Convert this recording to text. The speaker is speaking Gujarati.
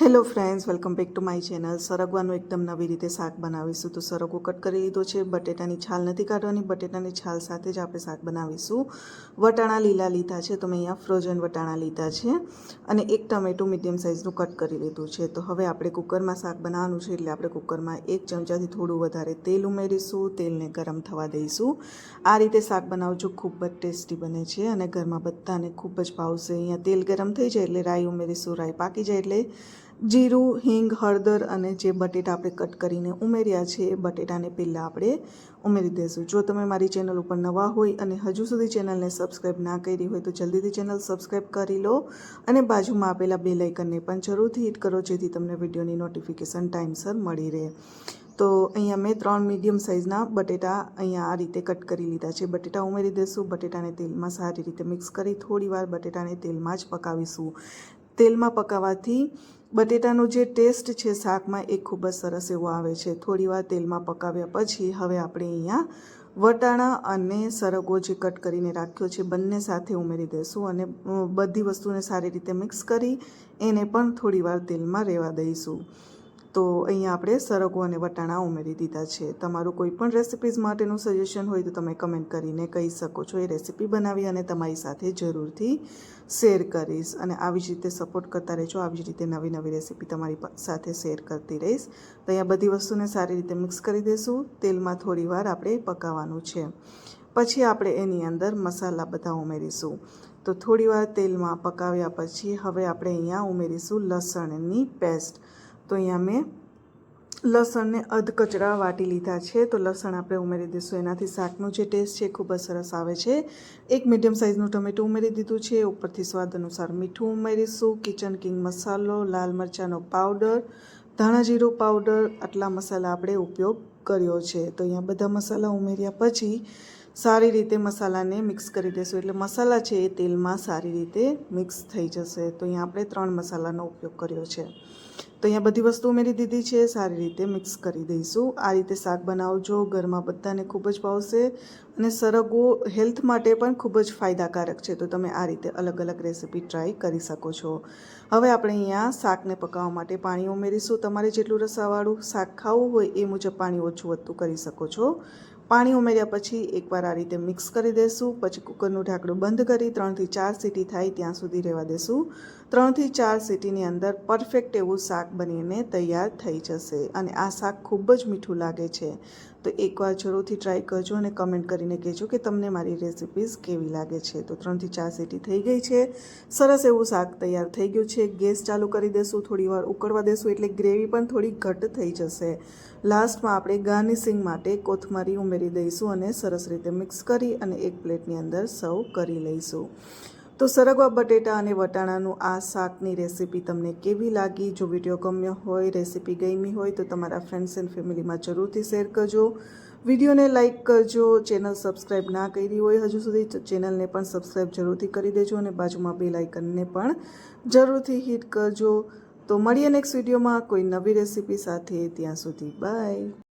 Hello friends, welcome back to my channel. સરગવાનું એકદમ નવી રીતે શાક બનાવીશું. તો સરગવો કટ કરી લીધો છે. બટેટાની છાલ નથી કાઢવાની. બટેટાની છાલ સાથે જ આપણે શાક બનાવીશું. વટાણા લીલા લીધા છે. તો મેં અહીંયા ફ્રોઝન વટાણા લીધા છે અને એક ટમેટું મીડિયમ સાઇઝનું કટ કરી લીધું છે. તો હવે આપણે કુકરમાં શાક બનાવવાનું છે એટલે આપણે કુકરમાં એક ચમચાથી થોડું વધારે તેલ ઉમેરીશું. તેલને ગરમ થવા દઈશું. આ રીતે શાક બનાવજો. ખૂબ જ ટેસ્ટી બને છે અને ઘરમાં બધાને ખૂબ જ ભાવશે. અહીંયા તેલ ગરમ થઈ જાય એટલે રાઈ ઉમેરીશું. રાઈ પાકી જાય એટલે જીરું, હિંગ, હળદર અને જે બટેટા આપણે કટ કરીને ઉમેર્યા છે, એ બટેટાને પહેલાં આપણે ઉમેરી દઈશું. જો તમે મારી ચેનલ ઉપર નવા હોય અને હજુ સુધી ચેનલને સબસ્ક્રાઈબ ના કરી હોય તો જલ્દીથી ચેનલ સબસ્ક્રાઈબ કરી લો અને બાજુમાં આપેલા બે લાઇકનને પણ જરૂરથી હિટ કરો જેથી તમને વિડીયોની નોટિફિકેશન ટાઈમસર મળી રહે. તો અહીંયા મેં ત્રણ મીડિયમ સાઇઝના બટેટા અહીંયા આ રીતે કટ કરી લીધા છે. બટેટા ઉમેરી દઈશું. બટેટાને તેલમાં સારી રીતે મિક્સ કરી થોડી વાર બટેટાને તેલમાં જ પકાવીશું. તેલમાં પકાવવાથી બટેટાનો જે ટેસ્ટ છે શાકમાં એ ખૂબ જ સરસ એવો આવે છે. થોડીવાર તેલમાં પકાવ્યા પછી હવે આપણે અહીંયા વટાણા અને સરગો જે કટ કરીને રાખ્યો છે બંને સાથે ઉમેરી દઈશું અને બધી વસ્તુને સારી રીતે મિક્સ કરી એને પણ થોડીવાર તેલમાં રહેવા દઈશું. તો અહીંયા આપણે સરગવો અને વટાણા ઉમેરી દીધા છે. તમારું કોઈ પણ રેસિપીઝ માટેનું સજેશન હોય તો તમે કમેન્ટ કરીને કહી શકો છો. એ રેસિપી બનાવી અને તમારી સાથે જરૂરથી શેર કરીશ. અને આવી જ રીતે સપોર્ટ કરતા રહેજો. આવી જ રીતે નવી નવી રેસિપી તમારી સાથે શેર કરતી રહીશ. તો અહીંયા બધી વસ્તુને સારી રીતે મિક્સ કરી દઈશું. તેલમાં થોડી વાર આપણે પકાવવાનું છે. પછી આપણે એની અંદર મસાલા બધા ઉમેરીશું. તો થોડીવાર તેલમાં પકાવ્યા પછી હવે આપણે અહીંયા ઉમેરીશું લસણની પેસ્ટ તો અહીંયા મેં લસણને અધ કચરા વાટી લીધા છે. તો લસણ આપણે ઉમેરી દઈશું. એનાથી શાકનો જે ટેસ્ટ છે ખૂબ જ સરસ આવે છે. એક મીડિયમ સાઇઝનું ટમેટું ઉમેરી દીધું છે. ઉપરથી સ્વાદ અનુસાર મીઠું ઉમેરીશું. કિચન કિંગ મસાલો લાલ મરચાંનો પાવડર ધાણા જીરું પાવડર આટલા મસાલા આપણે ઉપયોગ કર્યો છે. તો અહીંયા બધા મસાલા ઉમેર્યા પછી સારી રીતે મસાલાને મિક્સ કરી દઈશું એટલે મસાલા છે એ તેલમાં સારી રીતે મિક્સ થઈ જશે. તો અહીંયા આપણે ત્રણ મસાલાનો ઉપયોગ કર્યો છે. તો અહીંયા બધી વસ્તુ ઉમેરી દીધી છે. સારી રીતે મિક્સ કરી દઈશું. આ રીતે શાક બનાવજો. ઘરમાં બધાને ખૂબ જ ભાવશે અને સરગવો હેલ્થ માટે પણ ખૂબ જ ફાયદાકારક છે. તો તમે આ રીતે અલગ અલગ રેસીપી ટ્રાય કરી શકો છો. હવે આપણે અહીંયા શાકને પકાવવા માટે પાણી ઉમેરીશું. તમારે જેટલું રસાવાળું શાક ખાવું હોય એ મુજબ પાણી ઓછું વધતું કરી શકો છો. પાણી ઉમેર્યા પછી એકવાર આ રીતે મિક્સ કરી દઈશું પછી કુકરનું ઢાંકણું બંધ કરી ત્રણથી ચાર સીટી થાય ત્યાં સુધી રહેવા દઈશું ત્રણથી ચાર સીટીની અંદર પરફેક્ટ એવું શાક બનીને તૈયાર થઈ જશે અને આ શાક ખૂબ જ મીઠું લાગે છે. તો એકવાર જરૂરથી ટ્રાય કરજો અને કમેન્ટ કરીને કહેજો કે તમને મારી રેસિપીઝ કેવી લાગે છે. તો ત્રણથી ચાર સીટી થઈ ગઈ છે. સરસ એવું શાક તૈયાર થઈ ગયું છે. ગેસ ચાલુ કરી દેશું થોડીવાર ઉકળવા દેશું એટલે ગ્રેવી પણ થોડી ઘટ થઈ જશે. લાસ્ટમાં આપણે ગાર્નિશિંગ માટે કોથમરી ઉમેરી દઈશું અને સરસ રીતે મિક્સ કરી અને એક પ્લેટની અંદર સર્વ કરી લઈશું. તો સરગવા બટેટા અને વટાણાનું આ શાકની રેસીપી તમને કેવી લાગી? જો વીડિયો ગમ્યો હોય, રેસીપી ગમી હોય, તો તમારા ફ્રેન્ડ્સ એન્ડ ફેમિલીમાં જરૂરથી શેર કરજો. વિડીયોને લાઇક કરજો. ચેનલ સબસ્ક્રાઈબ ના કરી હોય હજુ સુધી ચેનલને પણ સબસ્ક્રાઈબ જરૂરથી કરી દેજો અને બાજુમાં બે લાઇકનને પણ જરૂરથી હિટ કરજો. તો મળીએ નેક્સ્ટ વિડીયોમાં કોઈ નવી રેસીપી સાથે. ત્યાં સુધી બાય